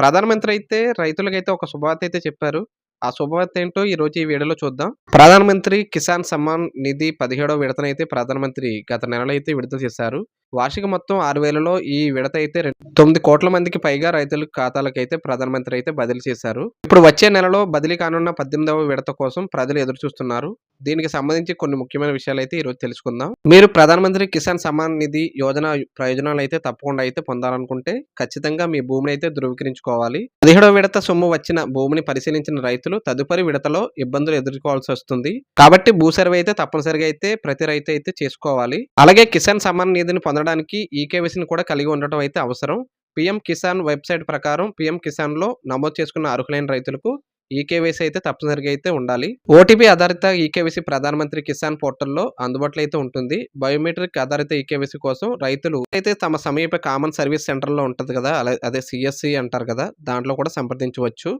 ప్రధానమంత్రి అయితే రైతులకైతే ఒక శుభవార్త అయితే చెప్పారు. ఆ శుభవార్త ఏంటో ఈ రోజు ఈ వీడియోలో చూద్దాం. ప్రధానమంత్రి కిసాన్ సమ్మాన్ నిధి 17వ విడతనైతే ప్రధానమంత్రి గత నెలలో అయితే విడుదల చేశారు. వార్షిక మొత్తం 6000లో ఈ విడత అయితే తొమ్మిది కోట్ల మందికి పైగా రైతుల ఖాతాలకైతే ప్రధానమంత్రి అయితే బదిలీ చేశారు. ఇప్పుడు వచ్చే నెలలో బదిలీ కానున్న 18వ విడత కోసం ప్రజలు ఎదురు చూస్తున్నారు. దీనికి సంబంధించి కొన్ని ముఖ్యమైన విషయాలు అయితే ఈరోజు తెలుసుకుందాం. మీరు ప్రధానమంత్రి కిసాన్ సమ్మాన్ నిధి యోజన ప్రయోజనాలు అయితే తప్పకుండా అయితే పొందాలనుకుంటే ఖచ్చితంగా మీ భూమిని అయితే ధృవీకరించుకోవాలి. 17వ విడత సొమ్ము వచ్చిన భూమిని పరిశీలించిన రైతులు తదుపరి విడతలో ఇబ్బందులు ఎదుర్కోవాల్సి వస్తుంది. కాబట్టి భూ సర్వే అయితే తప్పనిసరిగా అయితే ప్రతి రైతు అయితే చేసుకోవాలి. అలాగే కిసాన్ సమ్మాన్ నిధిని పొందడానికి ఈకేవీసీని కూడా కలిగి ఉండటం అయితే అవసరం. పీఎం కిసాన్ వెబ్సైట్ ప్రకారం పీఎం కిసాన్‌లో నమోదు చేసుకున్న అర్హులైన రైతులకు ఈకేవైసీ అయితే తప్పనిసరిగా అయితే ఉండాలి. ఓటీపీ ఆధారిత ఈకేవైసీ ప్రధానమంత్రి కిసాన్ పోర్టల్‌లో అందుబాటులో అయితే ఉంటుంది. బయోమెట్రిక్ ఆధారిత ఈకేవైసీ కోసం రైతులు అయితే తమ సమీప కామన్ సర్వీస్ సెంటర్‌లో ఉంటుంది కదా! అదే సీఎస్‌సి అంటారు కదా! దాంట్లో కూడా సంప్రదించవచ్చు.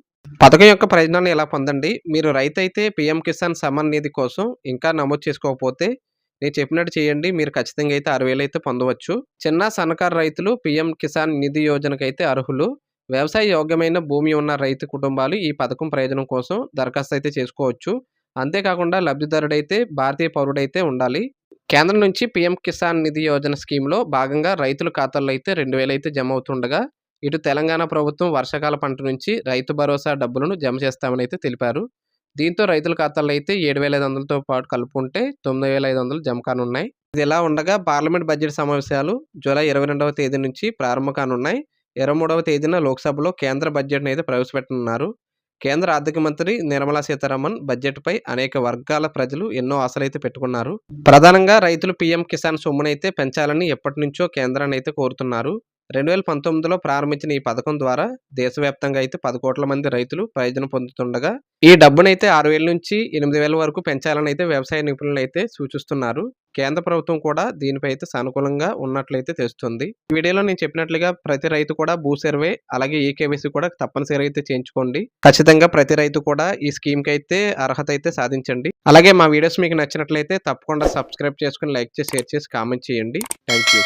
పథకం యొక్క ప్రయోజనాన్ని ఎలా పొందండి? మీరు రైతు అయితే పిఎం కిసాన్ సమ్మాన్ నిధి కోసం ఇంకా నమోదు చేసుకోకపోతే నేను చెప్పినట్టు చేయండి. మీరు ఖచ్చితంగా అయితే 6000 అయితే పొందవచ్చు. చిన్న, సన్నకారు రైతులు పీఎం కిసాన్ నిధి యోజనకైతే అర్హులు. వ్యవసాయ యోగ్యమైన భూమి ఉన్న రైతు కుటుంబాలు ఈ పథకం ప్రయోజనం కోసం దరఖాస్తు అయితే చేసుకోవచ్చు. అంతేకాకుండా లబ్ధిదారుడైతే భారతీయ పౌరుడైతే ఉండాలి. కేంద్రం నుంచి పీఎం కిసాన్ నిధి యోజన స్కీమ్‌లో భాగంగా రైతుల ఖాతాల్లో అయితే 2000 అయితే జమ అవుతుండగా ఇటు తెలంగాణ ప్రభుత్వం వర్షాకాల పంట నుంచి రైతు భరోసా డబ్బులను జమ చేస్తామని అయితే తెలిపారు. దీంతో రైతుల ఖాతాల్లో అయితే 7500తో పాటు కలుపుకుంటే 9500 జమ కానున్నాయి. ఇదిలా ఉండగా పార్లమెంట్ బడ్జెట్ సమావేశాలు జూలై 22వ తేదీ నుంచి ప్రారంభం కానున్నాయి. 23వ తేదీన లోక్సభలో కేంద్ర బడ్జెట్ను అయితే ప్రవేశపెట్టనున్నారు. కేంద్ర ఆర్థిక మంత్రి నిర్మలా సీతారామన్ బడ్జెట్‌పై అనేక వర్గాల ప్రజలు ఎన్నో ఆశలైతే పెట్టుకున్నారు. ప్రధానంగా రైతులు పీఎం కిసాన్ సొమ్మునైతే పెంచాలని ఎప్పటి నుంచో కేంద్రాన్ని అయితే కోరుతున్నారు. 2019లో ప్రారంభించిన ఈ పథకం ద్వారా దేశవ్యాప్తంగా అయితే పది కోట్ల మంది రైతులు ప్రయోజనం పొందుతుండగా ఈ డబ్బునైతే ఆరు వేల నుంచి 8000 వరకు పెంచాలని అయితే వ్యవసాయ నిపుణులైతే సూచిస్తున్నారు. కేంద్ర ప్రభుత్వం కూడా దీనిపై అయితే సానుకూలంగా ఉన్నట్లయితే తెలుస్తుంది. ఈ వీడియోలో నేను చెప్పినట్లుగా ప్రతి రైతు కూడా భూ సర్వే అలాగే ఈకేవీసీ కూడా తప్పనిసరిగా అయితే చేయించుకోండి. ఖచ్చితంగా ప్రతి రైతు కూడా ఈ స్కీమ్‌కి అయితే అర్హత అయితే సాధించండి. అలాగే మా వీడియోస్ మీకు నచ్చినట్లయితే తప్పకుండా సబ్స్క్రైబ్ చేసుకొని, లైక్ చేసి, షేర్ చేసి, కామెంట్ చేయండి. Thank you.